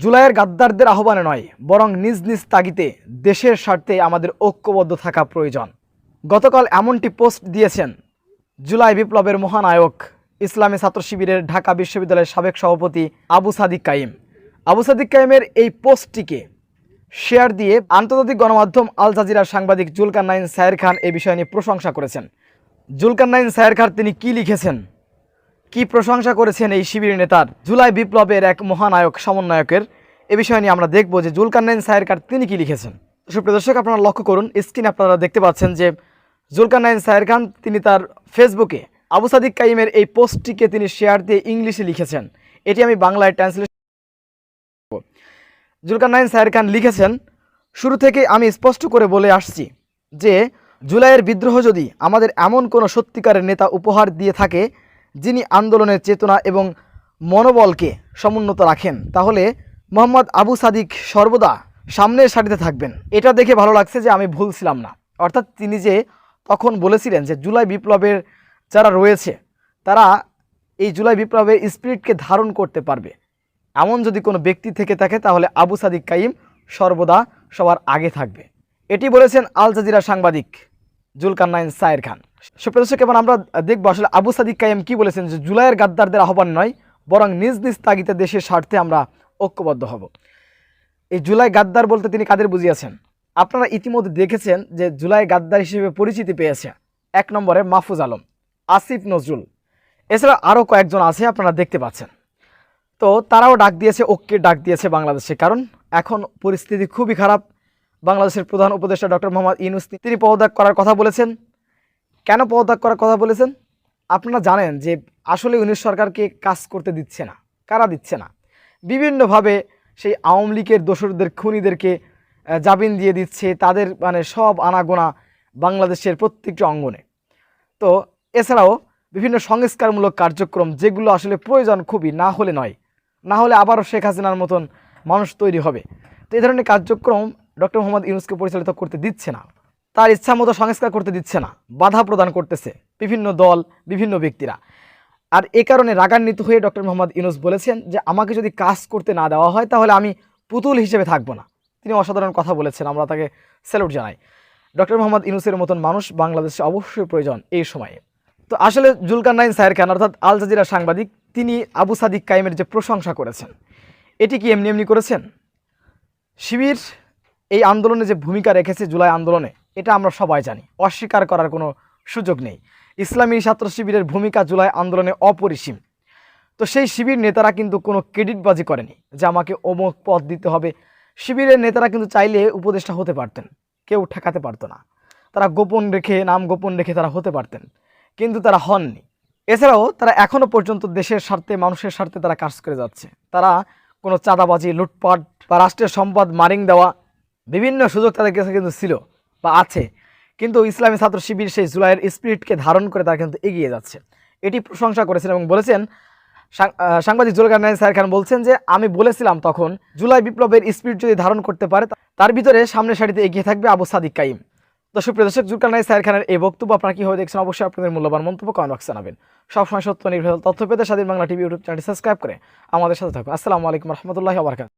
জুলাইয়ের গাদ্দারদের আহ্বানে নয়, বরং নিজ নিজ তাগিতে দেশের স্বার্থে আমাদের ঐক্যবদ্ধ থাকা প্রয়োজন। গতকাল এমনটি পোস্ট দিয়েছেন জুলাই বিপ্লবের মহানায়ক, ইসলামী ছাত্র শিবিরের ঢাকা বিশ্ববিদ্যালয়ের সাবেক সভাপতি আবু সাদিক কাইম। আবু সাদিক কাইমের এই পোস্টটিকে শেয়ার দিয়ে আন্তর্জাতিক গণমাধ্যম আল জাজিরার সাংবাদিক জুলকান্নাইন সায়ের খান এই বিষয় নিয়ে প্রশংসা করেছেন। জুলকান্নাইন সায়ের খান তিনি কি লিখেছেন? কি প্রশংসা করেছেন এই শিবির নেতার? জুলাই বিপ্লবের এক মহানায়ক, সমন্বয়কের। এ বিষয় নিয়ে আমরা দেখব যে জুলকান্নাইন খান তিনি কি লিখেছেন। সুপ্রিয় দর্শক, আপনারা লক্ষ্য করুন স্ক্রিনে আপনারা দেখতে পাচ্ছেন যে জুলকান্নাইন সায়ের খান, তিনি তার ফেসবুকে আবু সাদিক কাইমের এই পোস্টটিকে তিনি শেয়ার দিয়ে ইংলিশে লিখেছেন। এটি আমি বাংলায় ট্রান্সলেশন জুলকারনাইন সায়ের খান লিখেছেন, শুরু থেকে আমি স্পষ্ট করে বলে আসছি যে জুলাইয়ের বিদ্রোহ যদি আমাদের এমন কোনো সত্যিকারের নেতা উপহার দিয়ে থাকে যিনি আন্দোলনের চেতনা এবং মনোবলকে সমুন্নত রাখেন, তাহলে মোহাম্মদ আবু সাদিক সর্বদা সামনের সারিতে থাকবেন। এটা দেখে ভালো লাগছে যে আমি ভুল ছিলাম না। অর্থাৎ তিনি যে তখন বলেছিলেন যে জুলাই বিপ্লবের যারা রয়েছে, তারা এই জুলাই বিপ্লবের স্পিরিটকে ধারণ করতে পারবে। এমন যদি কোনো ব্যক্তি থেকে থাকে, তাহলে আবু সাদিক কাইম সর্বদা সবার আগে থাকবে। এটি বলেছেন আল জাজিরা সাংবাদিক জুলকান্নাইন সায়ের খান। সুপ্রদর্শক এবার আমরা দেখব আসলে আবু সাদিক কাইম কি বলেছেন যে জুলাইয়ের গাদ্দারদের আহ্বান নয়, বরং নিজ নিজ তাগিতে দেশের স্বার্থে আমরা ঐক্যবদ্ধ হব। এই জুলাই গাদ্দার বলতে তিনি কাদের বুঝিয়েছেন? আপনারা ইতিমধ্যে দেখেছেন যে জুলাই গাদ্দার হিসেবে পরিচিতি পেয়েছে এক নম্বরে মাহফুজ আলম, আসিফ নজরুল। এছাড়া আরও কয়েকজন আছে, আপনারা দেখতে পাচ্ছেন। তো তারাও ডাক দিয়েছে, ঐক্যের ডাক দিয়েছে বাংলাদেশে, কারণ এখন পরিস্থিতি খুবই খারাপ। বাংলাদেশের প্রধান উপদেষ্টা ডক্টর মোহাম্মদ ইউনুস তিনি পদত্যাগ করার কথা বলেছেন। কেন পদত্যাগ করার কথা বলেছেন? আপনারা জানেন যে আসলে ইউনুস সরকারকে কাজ করতে দিচ্ছে না, কারা দিচ্ছে না। বিভিন্নভাবে সেই আওয়ামী লীগের দোসরদের, খুনিদেরকে জামিন দিয়ে দিচ্ছে, তাদের মানে সব আনাগোনা বাংলাদেশের প্রত্যেকটি অঙ্গনে। তো এছাড়াও বিভিন্ন সংস্কারমূলক কার্যক্রম যেগুলো আসলে প্রয়োজন খুবই, না হলে নয়। না হলে আবারও শেখ হাসিনার মতন মানুষ তৈরি হবে। তো এই ধরনের কার্যক্রম ডক্টর মোহাম্মদ ইউনুসকে পরিচালিত করতে দিচ্ছে না। তার ইচ্ছা মতো সংস্কার করতে দিচ্ছে না, বাধা প্রদান করতেছে বিভিন্ন দল, বিভিন্ন ব্যক্তিরা। আর এ কারণে রাগান্বিত হয়ে ডক্টর মোহাম্মদ ইউনুস বলেছেন যে, আমাকে যদি কাজ করতে না দেওয়া হয়, তাহলে আমি পুতুল হিসেবে থাকব না। তিনি অসাধারণ কথা বলেছেন, আমরা তাকে স্যালুট জানাই। ডক্টর মোহাম্মদ ইউনুসের মতন মানুষ বাংলাদেশে অবশ্যই প্রয়োজন এই সময়ে। তো আসলে জুলকান্নাইন সায়ের খান অর্থাৎ আল জাজিরা সাংবাদিক, তিনি আবু সাদিক কাইমের যে প্রশংসা করেছেন, এটি কি এমনি এমনি করেছেন? শিবির এই আন্দোলনে যে ভূমিকা রেখেছে জুলাই আন্দোলনে এটা আমরা সবাই জানি। অস্বীকার করার কোনো সুযোগ নেই। ইসলামী ছাত্র শিবিরের ভূমিকা জুলাই আন্দোলনে অপরিসীম। তো সেই শিবির নেতারা কিন্তু কোনো ক্রেডিটবাজি করেনি, যে আমাকে অমুক পদ দিতে হবে। শিবিরের নেতারা কিন্তু চাইলে উপদেষ্টা হতে পারতেন, কেউ ঠেকাতে পারতো না। তারা গোপন রেখে, নাম গোপন রেখে তারা হতে পারতেন, কিন্তু তারা হননি। এছাড়াও তারা এখনও পর্যন্ত দেশের স্বার্থে, মানুষের স্বার্থে তারা কাজ করে যাচ্ছে। তারা কোনো চাঁদাবাজি, লুটপাট বা রাষ্ট্রের সম্পদ, মারিং দেওয়া, বিভিন্ন সুযোগ তাদের কাছে কিন্তু ছিল। বা আছে। কিন্তু ইসলামী ছাত্র শিবির সেই জুলাইয়ের স্পিরিটকে ধারণ করে তারা কিন্তু এগিয়ে যাচ্ছে। এটি প্রশংসা করেছেন এবং বলেছেন সাংবাদিক জুলকারনাইন স্যার খান বলছেন যে, আমি বলেছিলাম তখন জুলাই বিপ্লবের স্পিরিট যদি ধারণ করতে পারে তার ভিতরে সামনের সারিতে এগিয়ে থাকবে আবু সাদিক কাইম। দর্শক প্রদর্শক জুলকারনাইন স্যার খানের এই বক্তব্য আপনারা কীভাবে দেখছেন অবশ্যই আপনাদের মূল্যবান মন্তব্য কমেন্ট বক্সে জানাবেন। সবসময় সত্য নির্ভর তথ্য পেতে স্বাধীন বাংলা টিভি ইউটিউব চ্যানেলটি সাবস্ক্রাইব করে আমাদের সাথে থাকুন। আসসালামু আলাইকুম রহমতুল্লাহ আবরকাত